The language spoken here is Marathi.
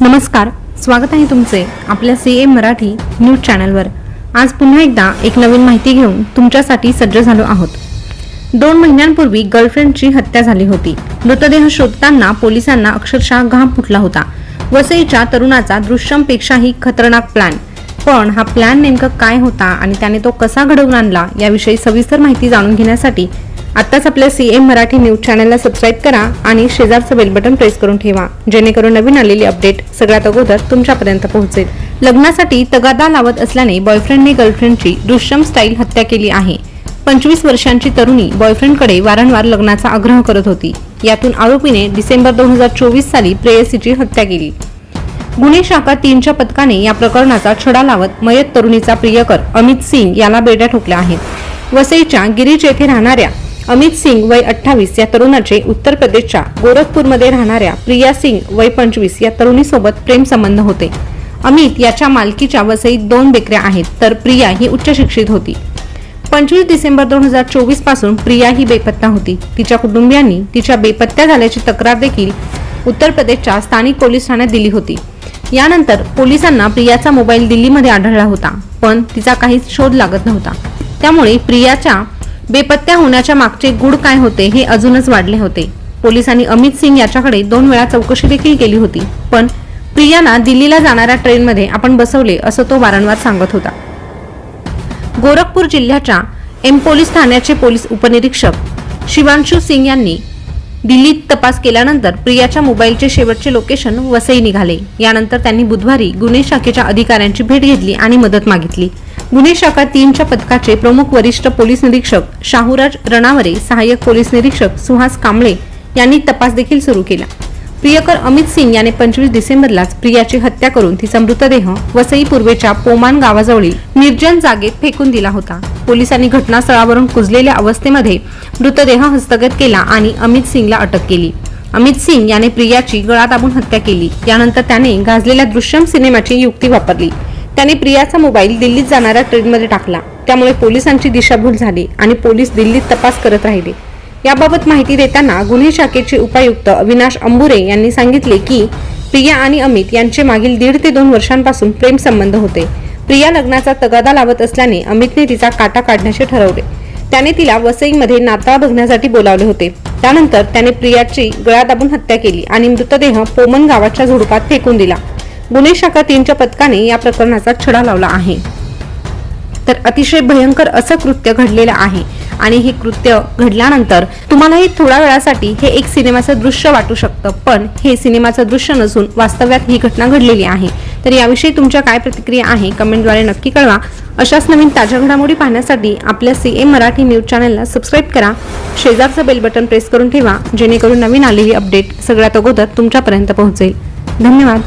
नमस्कार स्वागत आहे तुमचे आपल्या सी ए मराठी न्यूज चॅनलवर. आज पुन्हा एकदा एक नवीन माहिती घेऊन तुमच्यासाठी सज्ज झालो आहोत. दोन महिन्यांपूर्वी गर्लफ्रेंडची हत्या झाली होती. मृतदेह शोधताना पोलिसांना अक्षरशः घाम फुटला होता. वसईच्या तरुणाचा दृश्यमपेक्षाही खतरनाक प्लॅन पण हा प्लॅन नेमकं काय होता आणि त्याने तो कसा घडवून आणला याविषयी सविस्तर माहिती जाणून घेण्यासाठी आत्ताच आपल्या सी एम मराठी न्यूज चॅनलला सबस्क्राईब करा आणि शेजारचं बेल बटन प्रेस करून ठेवा जेणेकरून नवीन आलेली अपडेट सगळ्यात अगोदर तुमच्यापर्यंत पोहोचेल. लग्नासाठी तगादा लावत असल्याने बॉयफ्रेंडने गर्लफ्रेंडची दुष्यम स्टाईल हत्या केली आहे. पंचवीस वर्षांची तरुणी बॉयफ्रेंडकडे वारंवार लग्नाचा आग्रह करत होती. यातून आरोपीने डिसेंबर दोन हजार चोवीस साली प्रेयसीची हत्या केली. गुन्हे शाखा तीनच्या पथकाने या प्रकरणाचा छडा लावत मयत तरुणीचा प्रियकर अमित सिंग याला बेड्या ठोकल्या आहेत. वसईच्या गिरीज येथे राहणाऱ्या अमित सिंग वय अठ्ठावीस या तरुणाचे उत्तर प्रदेशच्या गोरखपूरमध्ये राहणाऱ्या प्रिया सिंग वय पंचवीस या तरुणीसोबत प्रेम संबंध होते. अमित याच्या मालकीच्या वसईत दोन बेकऱ्या आहेत तर प्रिया ही उच्च शिक्षित होती. पंचवीस डिसेंबर दोन हजार चोवीसपासून प्रिया ही बेपत्ता होती. तिच्या कुटुंबियांनी तिच्या बेपत्ता झाल्याची तक्रार देखील उत्तर प्रदेशच्या स्थानिक पोलीस ठाण्यात दिली होती. यानंतर पोलिसांना प्रियाचा मोबाईल दिल्लीमध्ये आढळला होता पण तिचा काहीच शोध लागत नव्हता. त्यामुळे प्रियाच्या बेपत्त्या होण्याच्या मागचे गुड काय होते हे अजूनच वाढले होते. पोलिसांनी अमित सिंग याच्याकडे दोन वेळा चौकशी देखील केली होती पण प्रियाना दिल्लीला जाणाऱ्या ट्रेनमध्ये आपण बसवले असं तो वारंवार सांगत होता. गोरखपूर जिल्ह्याच्या एम पोलीस ठाण्याचे पोलीस उपनिरीक्षक शिवांशू सिंग यांनी दिल्लीत तपास केल्यानंतर प्रियाच्या मोबाईलचे शेवटचे लोकेशन वसई निघाले. यानंतर त्यांनी बुधवारी गुन्हे शाखेच्या अधिकाऱ्यांची भेट घेतली आणि मदत मागितली. गुन्हे शाखा तीनच्या पथकाचे प्रमुख वरिष्ठ पोलीस निरीक्षक शाहूराज रणावरे सहाय्यक पोलीस निरीक्षक सुहास कांबळे यांनी तपास देखील सुरू केला. प्रियकर अमित सिंग याने पंचवीस डिसेंबरलाच प्रियाची हत्या करून तिचा मृतदेह वसई पूर्वेच्या पोमान गावाजवळील निर्जन जागेत फेकून दिला होता. पोलिसांनी घटनास्थळावरून कुजलेल्या अवस्थेमध्ये मृतदेह हस्तगत केला आणि अमित सिंगला अटक केली. अमित सिंग याने प्रियाची गळा दाबून हत्या केली. यानंतर त्याने गाजलेल्या दृश्यम सिनेमाची युक्ती वापरली. त्याने प्रियाचा मोबाईल दिल्लीत जाणाऱ्या ट्रेनमध्ये टाकला. त्यामुळे पोलिसांची दिशाभूल झाली आणि पोलीस दिल्लीत तपास करत राहिले. याबाबत माहिती देताना गुन्हे शाखेचे उपायुक्त अविनाश अंबुरे यांनी सांगितले की प्रिया आणि अमित यांचे मागील दीड ते दोन वर्षांपासून प्रेम संबंध होते. प्रिया लग्नाचा तगादा लावत असल्याने अमितने तिचा काटा काढण्याचे ठरवले. त्याने तिला वसईमध्ये नाताळ बघण्यासाठी बोलावले होते. त्यानंतर त्याने प्रियाची गळा दाबून हत्या केली आणि मृतदेह पोमन गावाच्या झुडपात फेकून दिला. गुन्हे शाखा तीनच्या पथकाने या प्रकरणाचा छडा लावला आहे. तर अतिशय भयंकर असं कृत्य घडलेलं आहे आणि हे कृत्य घडल्यानंतर तुम्हालाही थोड्या वेळासाठी हे एक सिनेमाचं दृश्य वाटू शकतं पण हे सिनेमाचं दृश्य नसून वास्तव्यात ही घटना घडलेली आहे. तर याविषयी तुमच्या काय प्रतिक्रिया आहे कमेंटद्वारे नक्की कळवा. अशाच नवीन ताज्या घडामोडी पाहण्यासाठी आपल्या सी एम मराठी न्यूज चॅनलला सबस्क्राईब करा. शेजारचं बेल बटन प्रेस करून ठेवा जेणेकरून नवीन आलेली अपडेट सगळ्यात अगोदर तुमच्यापर्यंत पोहोचेल. धन्यवाद.